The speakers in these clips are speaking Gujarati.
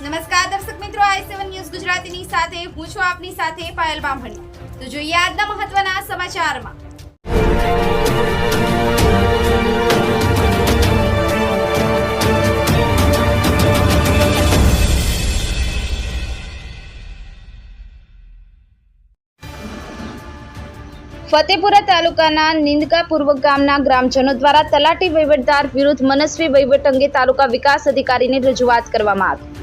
નમસ્કાર દર્શક મિત્રો, આઈ સેવન ન્યૂઝ ગુજરાતીની સાથે, હું છું આપની સાથે પાયલ બામણી. તો જોઈએ આજના મહત્વના સમાચારમાં. ફતેપુરા તાલુકાના નિંદકા પૂર્વ ગામના ગ્રામજનો દ્વારા તલાટી વહીવટદાર વિરુદ્ધ મનસ્વી વહીવટ અંગે તાલુકા વિકાસ અધિકારીને રજૂઆત કરવામાં આવી.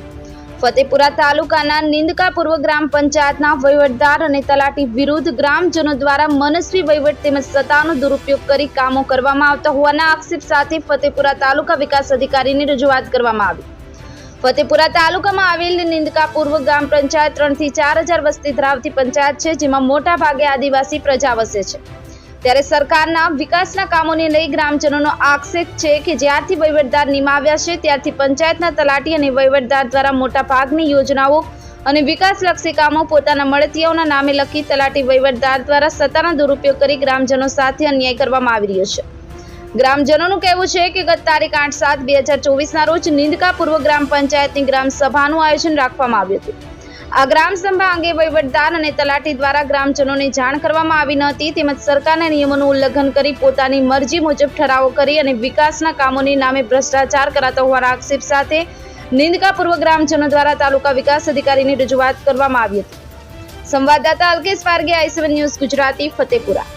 ફતેપુરા તાલુકાના નિંદકા પૂર્વ ગ્રામ પંચાયતના વહીવટદાર અને તલાટી વિરુદ્ધ ગ્રામજનો દ્વારા મનસ્વી વહીવટ તેમજ સત્તાનો દુરુપયોગ કરી કામો કરવામાં આવતા હોવાના આક્ષેપ સાથે ફતેપુરા તાલુકા વિકાસ અધિકારીની રજૂઆત કરવામાં આવી. ફતેપુરા તાલુકામાં આવેલ નિંદકા પૂર્વ ગ્રામ પંચાયત ત્રણથી ચાર હજાર વસ્તી ધરાવતી પંચાયત છે, જેમાં મોટા ભાગે આદિવાસી પ્રજા વસે છે. ત્યારે સરકારના વિકાસના કામોને લઈ ગ્રામજનોનો આક્ષેપ છે કે જ્યારથી વહીવટદાર નિમાવ્યા છે, ત્યારથી પંચાયતના તલાટી અને વહીવટદાર દ્વારા મોટા ભાગની યોજનાઓ અને વિકાસલક્ષી કામો પોતાના મળતિયાઓના નામે લખી તલાટી વહીવટદાર દ્વારા સત્તાનો દુરુપયોગ કરી ગ્રામજનો સાથે અન્યાય કરવામાં આવી રહ્યો છે. ગ્રામજનોનું કહેવું છે કે ગત તારીખ આઠ સાત બે હજાર ચોવીસના રોજ નિંદકા પૂર્વ ગ્રામ પંચાયતની ગ્રામ સભાનું આયોજન રાખવામાં આવ્યું હતું. આ ગ્રામ અંગે વહીવટદાર અને તલાટી દ્વારા ગ્રામજનોને જાણ કરવામાં આવી ન હતી. તેમજ સરકારના નિયમોનું ઉલ્લંઘન કરી પોતાની મરજી મુજબ ઠરાવો કરી અને વિકાસના કામોની નામે ભ્રષ્ટાચાર કરાતો હોવાના આક્ષેપ સાથે નિંદકાપૂર્વ ગ્રામજનો દ્વારા તાલુકા વિકાસ અધિકારીની રજૂઆત કરવામાં આવી હતી. સંવાદદાતા અલ્કેશ પારગે આઈ ન્યૂઝ ગુજરાતી, ફતેપુરા.